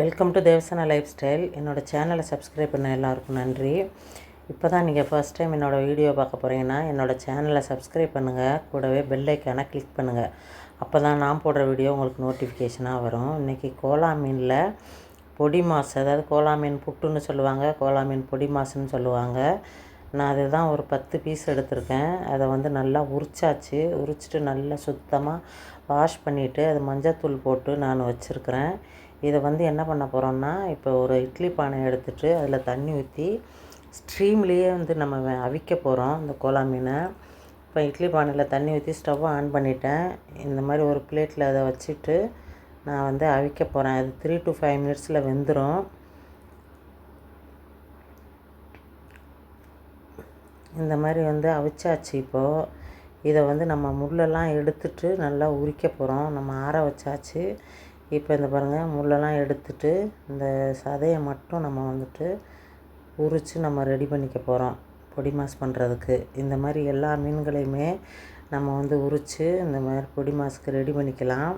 Welcome to Devasana lifestyle என்னோடய சேனலை subscribe பண்ண எல்லாருக்கும் நன்றி. இப்போ தான் நீங்கள் ஃபஸ்ட் டைம் என்னோடய வீடியோ பார்க்க போகிறீங்கன்னா என்னோடய சேனலை சப்ஸ்கிரைப் பண்ணுங்கள் கூடவே பெல் ஐக்கானை கிளிக் பண்ணுங்கள் அப்போ தான் நான் போடுற வீடியோ உங்களுக்கு நோட்டிஃபிகேஷனாக வரும். இன்றைக்கி கோலா மீனில் பொடி மாஸ் அதாவது கோலா மீன் புட்டுன்னு சொல்லுவாங்க கோலா மீன் பொடி மாசுன்னு சொல்லுவாங்க. நான் அதுதான் ஒரு பத்து பீஸ் எடுத்திருக்கேன். அதை வந்து நல்லா உரிச்சாச்சு. உரிச்சிட்டு நல்லா சுத்தமாக வாஷ் பண்ணிவிட்டு அது மஞ்சத்தூள் போட்டு நான் வச்சுருக்கிறேன். இதை வந்து என்ன பண்ண போகிறோம்னா இப்போ ஒரு இட்லி பானை எடுத்துகிட்டு அதில் தண்ணி ஊற்றி ஸ்ட்ரீம்லேயே வந்து நம்ம அவிக்க போகிறோம் இந்த கோலா மீனை. இப்போ இட்லி பானையில் தண்ணி ஊற்றி ஸ்டவ்வை ஆன் பண்ணிட்டேன். இந்த மாதிரி ஒரு பிளேட்டில் அதை வச்சுட்டு நான் வந்து அவிக்க போகிறேன் அது த்ரீ டு ஃபைவ் மினிட்ஸில் வெந்துடும் இந்த மாதிரி வந்து அவிச்சாச்சு இப்போது இதை வந்து நம்ம முள்ளெல்லாம் எடுத்துட்டு நல்லா உரிக்க போகிறோம் நம்ம ஆற வச்சாச்சு. இப்போ இந்த பாருங்கள் முள்ளெல்லாம் எடுத்துட்டு இந்த சதையை மட்டும் நம்ம வந்துட்டு உரித்து நம்ம ரெடி பண்ணிக்க போகிறோம் பொடி மாஸ் பண்ணுறதுக்கு இந்த மாதிரி எல்லா மீன்களையுமே நம்ம வந்து உரித்து இந்த மாதிரி பொடி மாஸுக்கு ரெடி பண்ணிக்கலாம்.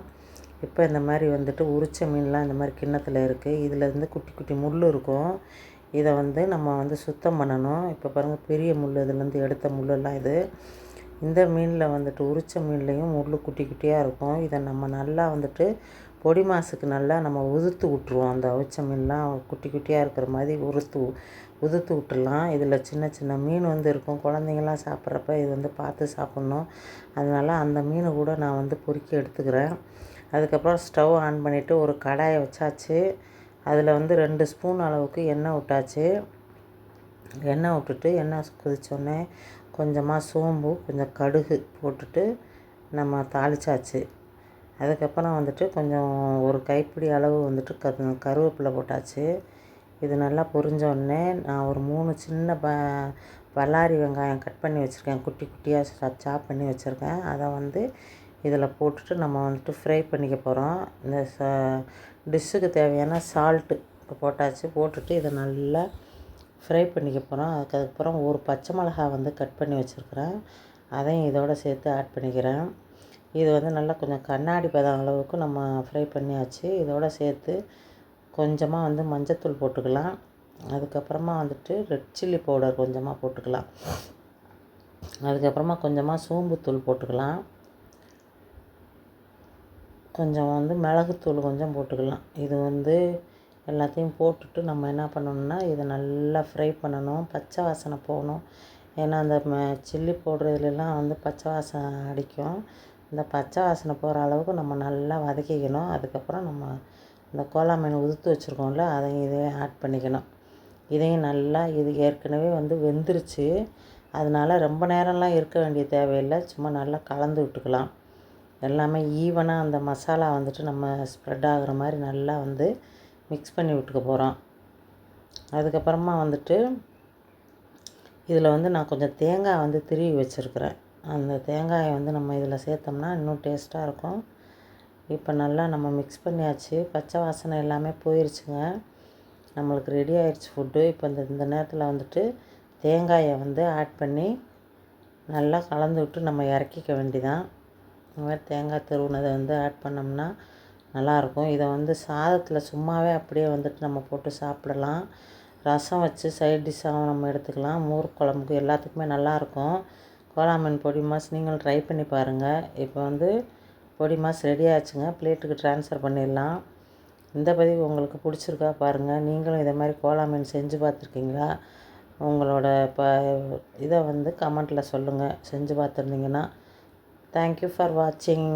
இப்போ இந்த மாதிரி வந்துட்டு உரித்த மீன்லாம் இந்த மாதிரி கிண்ணத்தில் இருக்குது இதில் இருந்து குட்டி குட்டி முள் இருக்கும். இதை வந்து நம்ம வந்து சுத்தம் பண்ணணும். இப்போ பாருங்கள் பெரிய முள் இதுலேருந்து எடுத்த முள்ளெல்லாம் இது. இந்த மீனில் வந்துட்டு உரிச்ச மீன்லேயும் முள் குட்டி குட்டியாக இருக்கும். இதை நம்ம நல்லா வந்துட்டு பொடி மாசுக்கு நல்லா நம்ம உதுத்து விட்ருவோம் அந்த அவிச்ச மீன்லாம் குட்டி குட்டியாக இருக்கிற மாதிரி உறுத்து உதுத்து விட்டுடலாம். இதில் சின்ன சின்ன மீன் வந்து இருக்கும். குழந்தைங்கலாம் சாப்பிட்றப்ப இது வந்து பார்த்து சாப்பிட்ணும். அதனால் அந்த மீனை கூட நான் வந்து பொறுக்கி எடுத்துக்கிறேன். அதுக்கப்புறம் ஸ்டவ் ஆன் பண்ணிவிட்டு ஒரு கடாயை வச்சாச்சு. அதில் வந்து ரெண்டு ஸ்பூன் அளவுக்கு எண்ணெய் விட்டாச்சு. எண்ணெய் விட்டுட்டு எண்ணெய் கொதித்தோடனே கொஞ்சமாக சோம்பு கொஞ்சம் கடுகு போட்டுட்டு நம்ம தாளிச்சாச்சு. அதுக்கப்புறம் வந்துட்டு கொஞ்சம் ஒரு கைப்பிடி அளவு வந்துட்டு க கருவேப்பிலை போட்டாச்சு. இது நல்லா பொரிஞ்சோடனே நான் ஒரு மூணு சின்ன ப பல்லாரி வெங்காயம் கட் பண்ணி வச்சுருக்கேன். குட்டி குட்டியாக சாப் பண்ணி வச்சுருக்கேன். அதை வந்து இதில் போட்டுட்டு நம்ம வந்துட்டு ஃப்ரை பண்ணிக்க போகிறோம் இந்த ச டிஷ்ஷுக்கு தேவையான சால்ட்டு போட்டாச்சு. போட்டுட்டு இதை நல்லா ஃப்ரை பண்ணிக்க போகிறோம் அதுக்கு அதுக்கப்புறம் ஒரு பச்சை மிளகா வந்து கட் பண்ணி வச்சுருக்குறேன். அதையும் இதோட சேர்த்து ஆட் பண்ணிக்கிறேன். இது வந்து நல்லா கொஞ்சம் கண்ணாடி பதம் அளவுக்கு நம்ம ஃப்ரை பண்ணியாச்சு. இதோட சேர்த்து கொஞ்சமாக வந்து மஞ்சத்தூள் போட்டுக்கலாம். அதுக்கப்புறமா வந்துட்டு ரெட் சில்லி பவுடர் கொஞ்சமாக போட்டுக்கலாம். அதுக்கப்புறமா கொஞ்சமாக சோம்புத்தூள் போட்டுக்கலாம். கொஞ்சம் வந்து மிளகுத்தூள் கொஞ்சம் போட்டுக்கலாம். இது வந்து எல்லாத்தையும் போட்டுட்டு நம்ம என்ன பண்ணணும்னா இதை நல்லா ஃப்ரை பண்ணணும் பச்சை வாசனை போகணும் ஏன்னா அந்த சில்லி போடுறதுலாம் வந்து பச்சை வாசனை அடிக்கும். இந்த பச்சை வாசனை போகிற அளவுக்கு நம்ம நல்லா வதக்கிக்கணும். அதுக்கப்புறம் நம்ம இந்த கோலா மீன் உதுத்து வச்சுருக்கோம்ல அதையும் இதையும் ஆட் பண்ணிக்கணும். இதையும் நல்லா இது ஏற்கனவே வந்து வெந்துருச்சு. அதனால ரொம்ப நேரம்லாம் இருக்க வேண்டிய தேவையில்லை. சும்மா நல்லா கலந்து விட்டுக்கலாம். எல்லாமே ஈவனாக அந்த மசாலா வந்துட்டு நம்ம ஸ்ப்ரெட் ஆகுற மாதிரி நல்லா வந்து மிக்ஸ் பண்ணி விட்டுக்க போகிறோம் அதுக்கப்புறமா வந்துட்டு இதில் வந்து நான் கொஞ்சம் தேங்காய் வந்து திருவி வச்சுருக்கிறேன். அந்த தேங்காயை வந்து நம்ம இதில் சேர்த்தோம்னா இன்னும் டேஸ்ட்டாக இருக்கும். இப்போ நல்லா நம்ம மிக்ஸ் பண்ணியாச்சு. பச்சை வாசனை எல்லாமே போயிருச்சுங்க. நம்மளுக்கு ரெடி ஆயிடுச்சு ஃபுட்டு இப்போ இந்த இந்த நேரத்தில் வந்துட்டு தேங்காயை வந்து ஆட் பண்ணி நல்லா கலந்து விட்டு நம்ம இறக்கிக்க வேண்டிதான். இந்த மாதிரி தேங்காய் திருவுனதை வந்து ஆட் பண்ணோம்னா நல்லாயிருக்கும். இதை வந்து சாதத்தில் சும்மாவே அப்படியே வந்துட்டு நம்ம போட்டு சாப்பிடலாம். ரசம் வச்சு சைட் டிஷ்ஷாகவும் நம்ம எடுத்துக்கலாம். மோர் குழம்புக்கு எல்லாத்துக்குமே நல்லாயிருக்கும். கோலாமீன் பொடி மாஸ் நீங்களும் ட்ரை பண்ணி பாருங்கள் இப்போ வந்து பொடி மாஸ் ரெடி ஆச்சுங்க. பிளேட்டுக்கு ட்ரான்ஸ்ஃபர் பண்ணிடலாம். இந்த பதிவு உங்களுக்கு பிடிச்சிருக்கா பாருங்கள் நீங்களும் இதை மாதிரி கோலா மீன் செஞ்சு பார்த்துருக்கீங்களா? உங்களோட ப இதை வந்து கமெண்ட்டில் சொல்லுங்கள் செஞ்சு பார்த்துருந்தீங்கன்னா தேங்க்யூ ஃபார் வாட்சிங்